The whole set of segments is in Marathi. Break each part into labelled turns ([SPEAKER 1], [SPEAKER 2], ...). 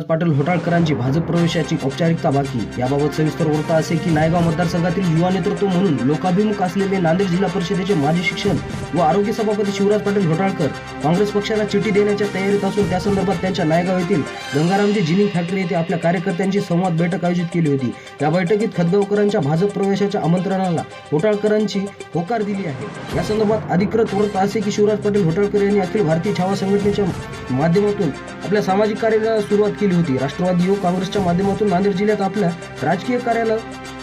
[SPEAKER 1] शिवराज पाटील होटाळकरांची भाजप प्रवेशाची औपचारिकता बाकी. याबाबत सविस्तर वृत्त असे की नायगाव मतदारसंघातील युवा नेतृत्व म्हणून लोकाभिमुख असलेले नांदेड जिल्हा परिषदेचे माजी शिक्षण व आरोग्य सभापती शिवराज पाटील होटाळकर काँग्रेस पक्षाला चिठी देण्याच्या तयारीत असून त्या संदर्भात त्यांच्या नायगाव येथील गंगारामजी जिनिंग फॅक्टरी येथे आपल्या कार्यकर्त्यांची संवाद बैठक आयोजित केली होती. या बैठकीत खतगावकरांच्या भाजप प्रवेशाच्या आमंत्रणाला होटाळकरांची होकार दिली आहे. या संदर्भात अधिकृत वृत्त असे की शिवराज पाटील होटाळकर यांनी अखिल भारतीय छावा संघटनेच्या माध्यमातून आपल्या सामाजिक कार्याला सुरुवात केली होती. राष्ट्रवादी युवक काँग्रेसच्या माध्यमातून नांदेड जिल्ह्यात आपल्या राजकीय कार्याला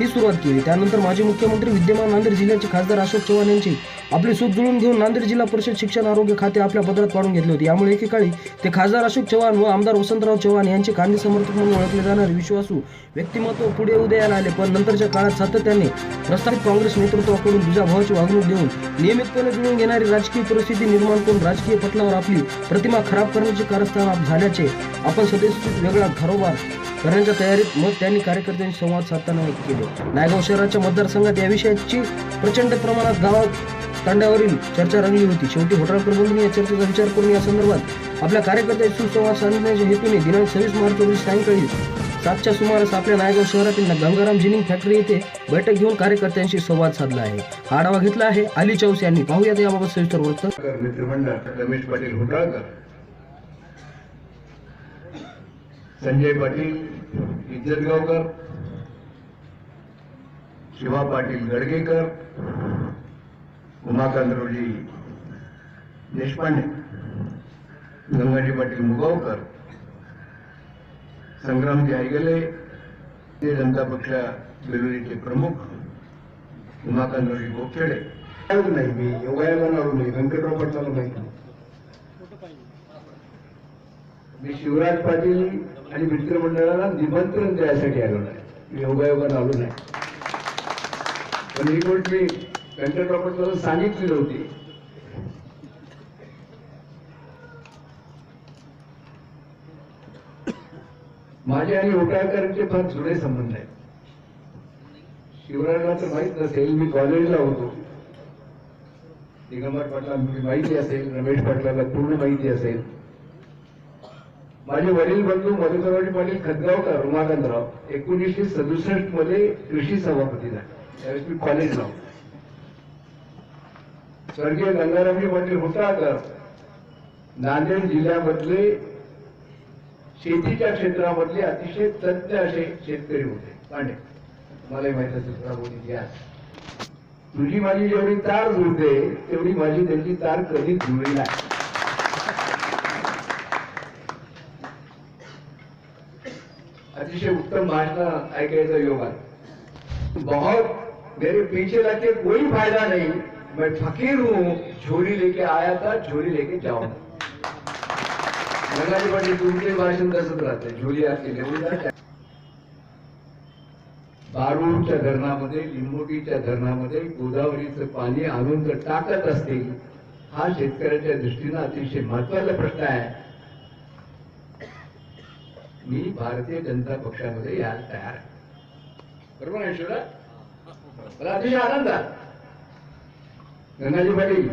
[SPEAKER 1] ही सुरुवात केली. त्यानंतर माजी मुख्यमंत्री विद्यमान नांदेड जिल्ह्याचे खासदार अशोक चव्हाण यांची आपली सूत जुळून घेऊन नांदेड जिल्हा परिषद शिक्षण आरोग्य खाते आपल्या पदरात पाडून घेतले होते. यामुळे एकेकाळी ते खासदार अशोक चव्हाण व आमदार वसंतराव चव्हाण यांचे कांदी समर्थक म्हणून ओळखले जाणारे विश्वासू व्यक्तिमत्व पुढे उदयाला आले. पण नंतरच्या काळात सातत्याने प्रस्तावित काँग्रेस नेतृत्वाकडून दुजाभावाची वागणूक देऊन नियमितपणे जुळून घेणारी राजकीय परिस्थिती निर्माण करून राजकीय पटलावर आपली प्रतिमा खराब करण्याचे कारस्थान झाल्याचे आपण सदस्य वेगळा घरोबार करण्याच्या तयारीत मग त्यांनी कार्यकर्त्यांशी संवाद साधताना व्यक्त केले. नायगाव शहराच्या मतदारसंघात या विषयाची प्रचंड प्रमाणात गावात तांड्यावरील चर्चा रंगली होती. शेवटी हॉटेल बंधूंनी या चर्चेचा विचार करून या संदर्भात आपल्या कार्यकर्त्यांशी सुसंवाद साधण्याच्या हेतूने दिनांक सव्वीस मार्च रोजी सायंकाळी सातच्या सुमारास आपल्या नायगाव शहरातील गंगाराम जिनिंग फॅक्टरी येथे बैठक घेऊन कार्यकर्त्यांशी संवाद साधला आहे. हा आढावा घेतला आहे अली चौस यांनी. पाहूयात याबाबत सविस्तर वृत्त.
[SPEAKER 2] मित्रमंडळ. रमेश पाटील होटाळकर संजय पाटील इज्जतगावकर शिवा पाटील गडगेकर उमाकांतरोजी देशपांडे गंगाजी पाटील मुगावकर संग्रामजी आयगले भारतीय जनता पक्ष बेलुरीचे प्रमुख उमाकांतरोजी गोपछडे
[SPEAKER 3] नाही? मी योगायोगाला आलो नाही. व्यंकटराव पाटलाला नाही मी शिवराज पाटील आणि मित्रमंडळाला निमंत्रण द्यायसाठी आलो नाही. मी योगायोगा आलो नाही. पण ही गोष्ट मी व्यंकट पाटलाला सांगितली नव्हती. माझे आणि होटाळकरांचे फार जुने संबंध आहेत. शिवराजला तर माहीत नसेल मी कॉलेजला होतो. दिगंबर पाटला माहिती असेल रमेश पाटलाला पूर्ण माहिती असेल. माझे वडील बंधू मधुकरवाडी पाटील खतगावकर उमाकांतराव एकोणीसशे सदुसष्टमध्ये कृषी सभापती झाले. त्यावेळेस मी कॉलेजला स्वर्गीय गंगारामजी पाटील होटाळकर नांदेड जिल्ह्यामधले शेतीच्या क्षेत्रामधले अतिशय तज्ज्ञ असे शेतकरी होते. पांडे मलाही माहीत असेल प्रभूजी इतिहास तुझी माझी जेवढी तार जुळते तेवढी माझी त्यांची तार कधीच जुळली नाही. अतिशय उत्तम भाषण ऐकायचा योग आहे. बहुत मेरे पीछे लगे कोई फायदा नहीं. मैं फकीर हूँ. झोली लेके आया था झोली लेके जाऊंगा. गंगाजी पाटील तुमचे भाषण तसंच राहते. झोली असते घेऊन बारूडच्या धरणामध्ये लिंबोटीच्या धरणामध्ये गोदावरीचं पाणी आणून जर टाकत असतील हा शेतकऱ्याच्या दृष्टीनं अतिशय महत्त्वाचा प्रश्न आहे. मी भारतीय जनता पक्षामध्ये यायला तयार आहे. बरोबर आहे शिवराज मला अतिशय आनंद आहे. गंगाजी पाटील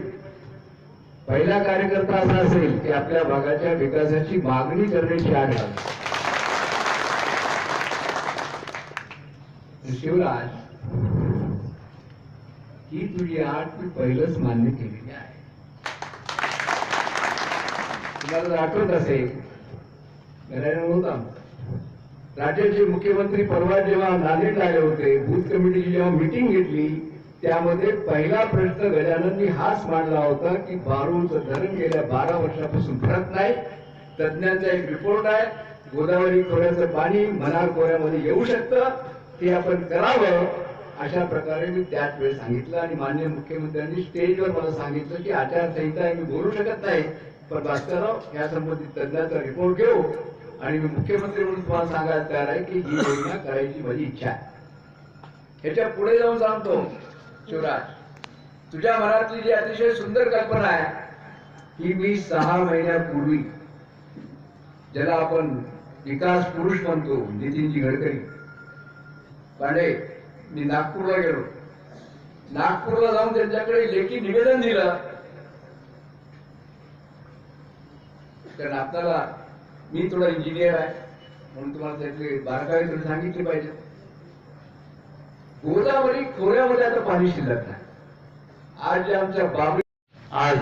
[SPEAKER 3] पहिला कार्यकर्ता असा असेल की आपल्या भागाच्या विकासाची मागणी करण्याची आड शिवराज ही तुझी आठ तू पहिलंच मान्य केलेली आहे. तुम्हाला जर आठवत असेल नारायण होता राज्याचे मुख्यमंत्री परवा जेव्हा नांदेडला आले होते बूथ कमिटीची जेव्हा मिटिंग घेतली त्यामध्ये पहिला प्रश्न गजानननी हाच मांडला होता की बारूचं धरण गेल्या बारा वर्षापासून भरत नाही. तज्ञांचा एक रिपोर्ट आहे. गोदावरी खोऱ्याचं पाणी मनार खोऱ्यामध्ये येऊ शकतं. ते आपण करावं अशा प्रकारे मी त्याच वेळेस सांगितलं आणि माननीय मुख्यमंत्र्यांनी स्टेजवर मला सांगितलं की आचारसंहिता आहे मी बोलू शकत नाही. पण भास्करराव या संबंधित तज्ञाचा रिपोर्ट घेऊ. आणि मी मुख्यमंत्री म्हणून तुम्हाला सांगायला तयार आहे की ही योजना करायची माझी इच्छा आहे. ह्याच्या पुढे जाऊन सांगतो शिवराज तुझ्या मनातली जी अतिशय सुंदर कल्पना आहे की मी सहा महिन्यापूर्वी ज्याला आपण विकास पुरुष म्हणतो नितीनजी गडकरी पांडे मी नागपूरला गेलो. नागपूरला जाऊन त्यांच्याकडे लेखी निवेदन दिलं. त्या नाताला मी थोडा इंजिनियर आहे. म्हणून तुम्हाला त्यातले बारकावे तुम्ही सांगितले पाहिजे. गोदावरी खोऱ्यामध्ये आता पाणी शिल्लक नाही आज जे आमच्या बाबरी
[SPEAKER 4] आज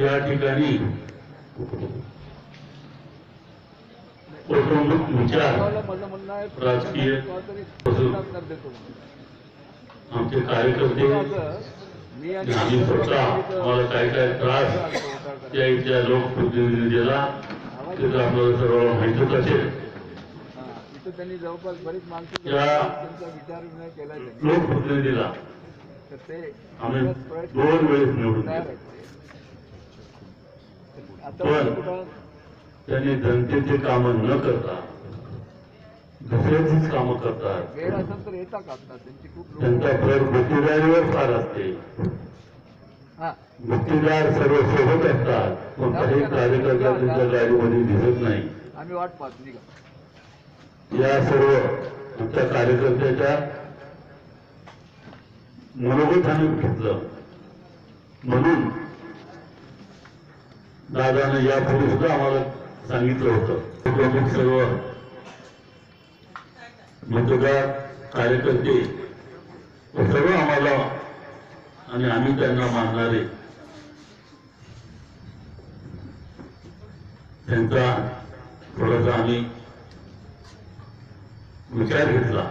[SPEAKER 4] या ठिकाणी कौटुंबिक विचार राजकीय आमचे कार्यकर्ते
[SPEAKER 3] मी
[SPEAKER 4] आम्ही स्वतः आम्हाला काय काय त्रास त्या इथल्या लोकप्रतिनिधी दिला. ते तर आपल्याला सर्वांना माहितच असेल
[SPEAKER 3] इथं त्यांनी जवळपास बरीच माणसं
[SPEAKER 4] या
[SPEAKER 3] त्यांचा विचार विनिमय केला त्यांनी
[SPEAKER 4] लोकप्रतिनिधीला आम्ही दोन वेळेस निवडून पण- त्यांनी जनतेचे कामं न करता दुसऱ्याचीच कामं करतात.
[SPEAKER 3] त्यांची
[SPEAKER 4] त्यांचा भर गुत्तेदारीवर फार असते. गुत्तेदार सर्व सोबत असतात. पण काही कार्यकर्ता त्यांच्या गाडीमध्ये दिसत नाही.
[SPEAKER 3] आम्ही वाट पाहत
[SPEAKER 4] या सर्व आमच्या कार्यकर्त्याच्या मनोगत आम्ही घेतलं. म्हणून दादानं यापूर्वी सुद्धा आम्हाला सांगितलं होतं. कुटुंबिक सर्व मतदार कार्यकर्ते सर्व आम्हाला आणि आम्ही त्यांना मानणारे त्यांचा थोडासा आम्ही विचार घेतला.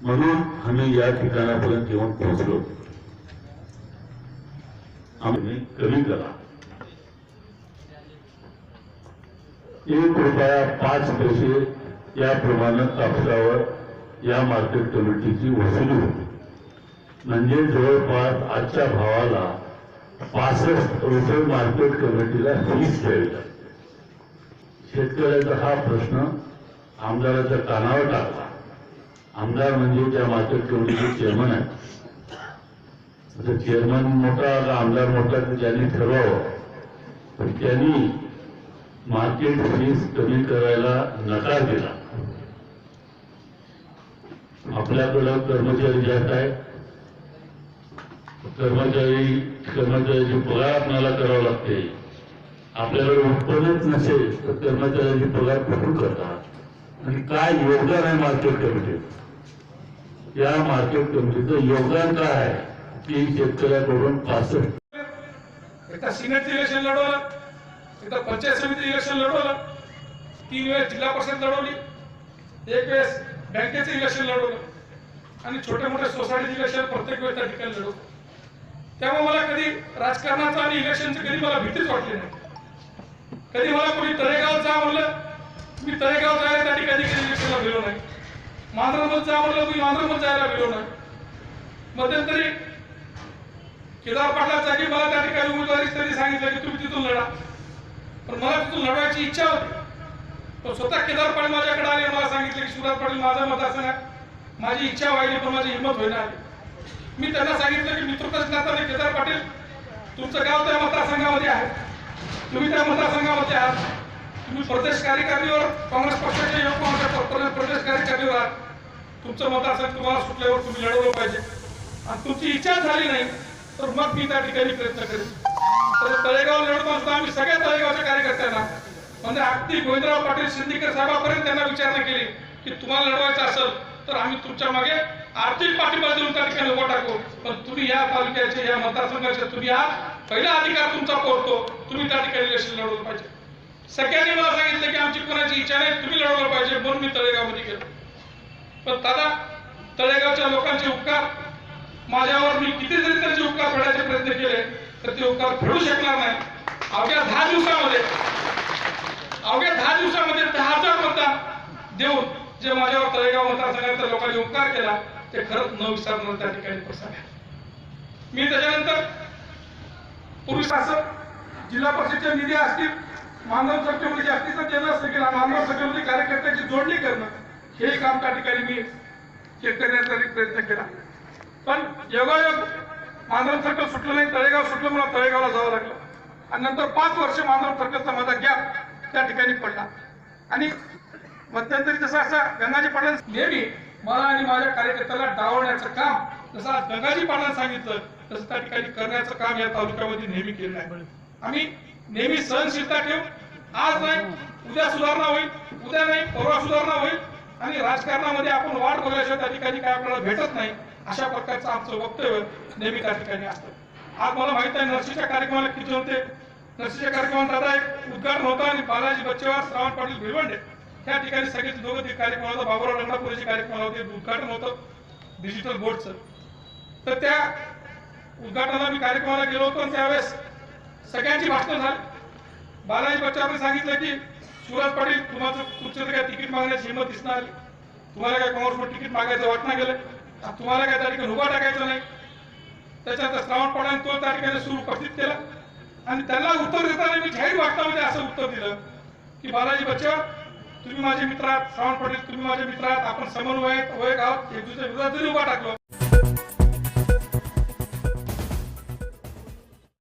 [SPEAKER 4] म्हणून आम्ही या ठिकाणापर्यंत येऊन पोहोचलो. आम्ही कमी करा. एक रुपया पाच पैसे याप्रमाणे कापसावर या मार्केट कमिटीची वसुली होती. म्हणजे जवळपास आजच्या भावाला पासष्ट रुपये मार्केट कमिटीला फीस द्यावी लागते शेतकऱ्याचा हा प्रश्न आमदाराच्या कानावर टाकला. आमदार म्हणजे त्या मार्केट कमिटीचे चेअरमन आहे आता चेअरमन मोठा का आमदार मोठा ते त्यांनी ठरवावं. पण त्यांनी मार्केट फीस कमी करायला नकार दिला. आपल्याकडं कर्मचारी जास्त आहेत. कर्मचारी कर्मचाऱ्याची पगार आपल्याला करावा लागते. आपल्याकडे उत्पन्नच नसेल तर कर्मचाऱ्याची पगार कुठून करतात? आणि काय योगदान आहे मार्केट कमिटीत या मार्केट कमिटीचं योगदान काय आहे? की शेतकऱ्याकडून पासष्ट
[SPEAKER 5] एकदा सिनेटचं इलेक्शन लढवलं. एकदा पंचायत समिती इलेक्शन लढवलं. तीन वेळेस जिल्हा परिषद लढवली. एक वेळेस बँकेचं इलेक्शन लढवलं. आणि छोटे मोठ्या सोसायटीचे इलेक्शन प्रत्येक वेळेस त्या ठिकाणी लढवलं. त्यामुळे मला कधी राजकारणाचं आणि इलेक्शनचं कधी मला भीतीच वाटली नाही. कधी मला कोणी तळेगाव जा म्हणलं मी तळेगाव जायला त्या ठिकाणी कधी इलेक्शनला गेलो नाही. मांजरामध्ये जा म्हणलं मी मांजरामध्ये जायला गेलो नाही. मध्यंतरी केदार पाटला जागी मला त्या ठिकाणी उमेदवारी तरी सांगितलं की तुम्ही तिथून लढा. पण मला तिथून लढवायची इच्छा होती. पण स्वतः केदार पाटील माझ्याकडे आले मला सांगितले की शिवराज पाटील माझा मतदारसंघ माझी इच्छा व्हायली पण माझी हिंमत होईना. आली मी त्यांना सांगितलं की मित्रताच नात्याने केदार पाटील तुमचं गाव त्या मतदारसंघामध्ये आहे. तुम्ही त्या मतदारसंघामध्ये आहात. तुम्ही प्रदेश कार्यकारिणीवर काँग्रेस पक्षाचे योग प्रदेश कार्यकारिणीवर आहात. तुमचं मतदारसंघ तुम्हाला सुटल्यावर तुम्ही लढवलं पाहिजे. आणि तुमची इच्छा झाली नाही तर मग मी त्या ठिकाणी प्रयत्न करेन. तर तळेगाव लढत असताना आम्ही सगळ्या तळेगावच्या कार्यकर्त्यांना म्हणजे अगदी गोविंदराव पाटील सिंदीकर साहेबापर्यंत त्यांना विचारणा केली की तुम्हाला लढवायचं असेल तर आम्ही तुमच्या मागे आर्थिक पाठिंबा देऊन त्या ठिकाणी उभा टाकू पण तुम्ही या तालुक्याचे या मतदारसंघाचे तुम्ही हा पहिला अधिकार तुमचा पोहोचतो. तुम्ही त्या ठिकाणी इलेक्शन लढवलं पाहिजे. सगळ्यांनी मला सांगितलं की आमची कोणाची इच्छा नाही तुम्ही लढवलं पाहिजे म्हणून मी तळेगावमध्ये गेलो. पण दादा तळेगावच्या लोकांचे उपकार माझ्यावर मी किती जरी त्यांचे उपकार फेडायचे प्रयत्न केले तर ते उपकार फेडू शकणार नाही. अवघ्या दहा दिवसामध्ये अवघ्या दहा दिवसामध्ये दहा हजार मतदान देऊन जे माझ्यावर तळेगाव मतदारसंघातल्या लोकांनी उपकार केला ते खरंच न विसरणार त्या ठिकाणी प्रसार मी त्याच्यानंतर पूर्वी शासक जिल्हा परिषदच्या निधी असतील मानव सक्षमतेची असतील तर त्यांना सगळी मानव सक्षमते कार्यकर्त्याची जोडणी करणं हे काम त्या ठिकाणी मी हे करण्याचा प्रयत्न केला. पण योगायोग मांजर सर्कल सुटलं नाही तळेगाव सुटलं मला तळेगावला जावं लागलं. आणि नंतर पाच वर्ष मांजर सर्कलचा माझा गॅप त्या ठिकाणी पडला. आणि मध्यंतरी जसं असं गंगाजी पाटलां नेहमी मला आणि माझ्या कार्यकर्त्याला डावण्याचं काम जसं आज गंगाजी पाटलां सांगितलं तसं त्या ठिकाणी करण्याचं काम या तालुक्यामध्ये नेहमी केलं आहे आम्ही नेहमी सहनशीलता ठेवू. आज नाही उद्या सुधारणा होईल. उद्या नाही परवा सुधारणा होईल. आणि राजकारणामध्ये आपण वाट बघल्याशिवाय त्या ठिकाणी काय आपल्याला भेटत नाही अशा प्रकारचं आमचं वक्तव्य नेहमी त्या ठिकाणी असतं. आज मला माहीत आहे नर्सीच्या कार्यक्रमाला किती होते? नर्सीच्या कार्यक्रमात दादा एक उद्घाटन होतं आणि बालाजी बच्चेवार श्रावण पाटील भिवंडे त्या ठिकाणी सगळेच दोघं ते कार्यक्रम होता बाबुराव रंगापुरीचे कार्यक्रम होते उद्घाटन होतं डिजिटल बोर्डचं तर त्या उद्घाटनाला मी कार्यक्रमाला गेलो होतो आणि त्यावेळेस सगळ्यांची भाषणं झाली. बालाजी बच्चावरने सांगितलं की सुरज पाटील तुम्हाला तुमचं काय तिकीट मागण्याची हिंमत दिसणार आली. तुम्हाला काय काँग्रेसवर तिकीट मागायचं वाटणं गेलं तुम्हाला काय त्या ठिकाणी उभा टाकायचं नाही. त्याच्यानंतर श्रावण पाटलांनी तो त्या ठिकाणी सूर उपस्थित केला. आणि त्याला उत्तर देताना मी जाहीर वाटण्यामध्ये असं उत्तर दिलं की बालाजी बच्चा तुम्ही माझे मित्र आहात. श्रावण पाटील तुम्ही माझे मित्र आहात. आपण समन्वय वय आहोत. एक दुसऱ्या विरोधात जरी उभा टाकलो